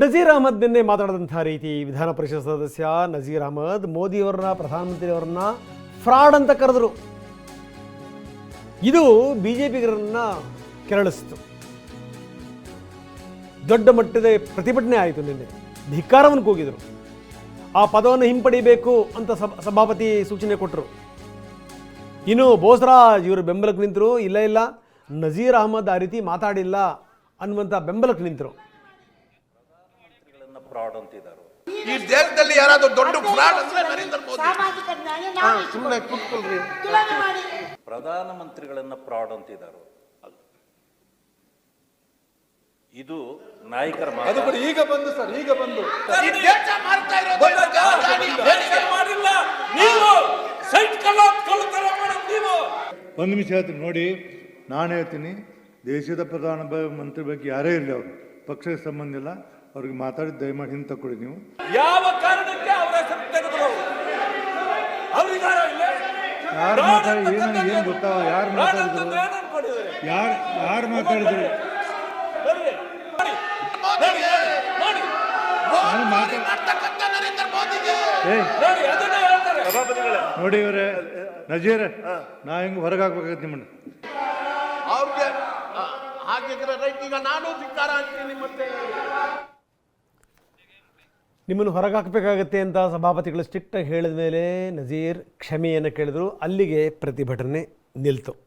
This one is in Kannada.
ನಜೀರ್ ಅಹಮದ್ ನಿನ್ನೆ ಮಾತಾಡಿದಂಥ ರೀತಿ ವಿಧಾನ ಪರಿಷತ್ ಸದಸ್ಯ ನಜೀರ್ ಅಹಮದ್ ಮೋದಿಯವರನ್ನ ಪ್ರಧಾನಮಂತ್ರಿಯವರನ್ನ ಫ್ರಾಡ್ ಅಂತ ಕರೆದರು. ಇದು ಬಿ ಜೆ ಪಿಗರನ್ನ ಕೆರಳಿಸಿತು. ದೊಡ್ಡ ಮಟ್ಟದ ಪ್ರತಿಭಟನೆ ಆಯಿತು ನಿನ್ನೆ. ಧಿಕ್ಕಾರವನ್ನು ಕೂಗಿದರು. ಆ ಪದವನ್ನು ಹಿಂಪಡಿಬೇಕು ಅಂತ ಸಭ, ಸಭಾಪತಿ ಸೂಚನೆ ಕೊಟ್ಟರು ಇನ್ನು ಬೋಸರಾಜ್ ಇವರು ಬೆಂಬಲಕ್ಕೆ ನಿಂತರು, ಇಲ್ಲ ಇಲ್ಲ. ನಜೀರ್ ಅಹಮದ್ ಆ ರೀತಿ ಮಾತಾಡಿಲ್ಲ ಅನ್ನುವಂಥ ಬೆಂಬಲಕ್ಕೆ ನಿಂತರು. ಫ್ರಾಡ್ ಅಂತಿದ್ದಾರೆ. ಈ ದೇಶದಲ್ಲಿ ಯಾರಾದ್ರೂ ದೊಡ್ಡ ಫ್ರಾಡ್ ಅಂದ್ರೆ ನರೇಂದ್ರ ಮೋದಿ. ಸಾಮಾಜಿಕ ನ್ಯಾಯ ನಾವು ಸುಮ್ಮನೆ ಕೂತ್ಕೊಳ್ರಿ. ಪ್ರಧಾನ ಮಾಡಿ. ಪ್ರಧಾನಮಂತ್ರಿಗಳನ್ನ ಫ್ರಾಡ್ ಅಂತಿದ್ದಾರೆ. ಇದು ನಾಯಕರ ಅದು ಮಾತು ಈಗ ಬಂದು ಸರ್ ಈಗ ಬಂದು. ಈ ದೇಶ ಮಾಡ್ತಾ ಇರೋದು ಏನು ರಾಜಧಾನಿ ದೇಶ. ಮಾಡಿಲ್ಲ. ನೀವು ಸೈಟ್ ನೀವು. ಒಂದು ನಿಮಿಷ ಹೇಳ್ತೀನಿ ನೋಡಿ ನಾನು ಹೇಳ್ತೀನಿ ದೇಶದ ಪ್ರಧಾನ ಮಂತ್ರಿ ಬಗ್ಗೆ ಯಾರೇ ಇರಲಿ ಅವರು ಪಕ್ಷಕ್ಕೆ ಸಂಬಂಧ ಇಲ್ಲ. ಅವ್ರಿಗೆ ಮಾತಾಡಿ ದಯಮಾಡಿ ಹಿಂದೆ ತಗೊಳ್ಳಿ ನೀವು. ಯಾವ ಕಾರಣಕ್ಕೆ ಅವರ ಹೆಸರು ತೆಗೆದ್ರು ಅವ್ರಿಗಾರ ಇಲ್ಲ? ಯಾರು ಮಾತಾಡಿ ಏನು ಏನು ಗೊತ್ತಾ? ಯಾರು ಮಾತಾಡಿದ್ರು? ಯಾರು ಯಾರು ಮಾತಾಡಿದ್ರು? ನೋಡಿ ಇವರೇ ನಜೀರ್ ನಾ ಹೆಂಗ್ ಹೊರಗೆ ಹಾಕ್ಬೇಕಾಗತ್ತೆ ನಿಮ್ಮನ್ನು? ಹಾಗಿದ್ರೆ ರೈಟ್ ಈಗ ನಾನು ಧಿಕ್ಕಾರ ಅಂತೀನಿ ಮತ್ತೆ. ನಿಮ್ಮನ್ನು ಹೊರಗೆ ಹಾಕಬೇಕಾಗತ್ತೆ ಅಂತ ಸಭಾಪತಿಗಳು ಸ್ಟ್ರಿಕ್ಟಾಗಿ ಹೇಳಿದ ಮೇಲೆ ನಜೀರ್ ಕ್ಷಮೆಯನ್ನು ಕೇಳಿದ್ರು. ಅಲ್ಲಿಗೆ ಪ್ರತಿಭಟನೆ ನಿಲ್ತು.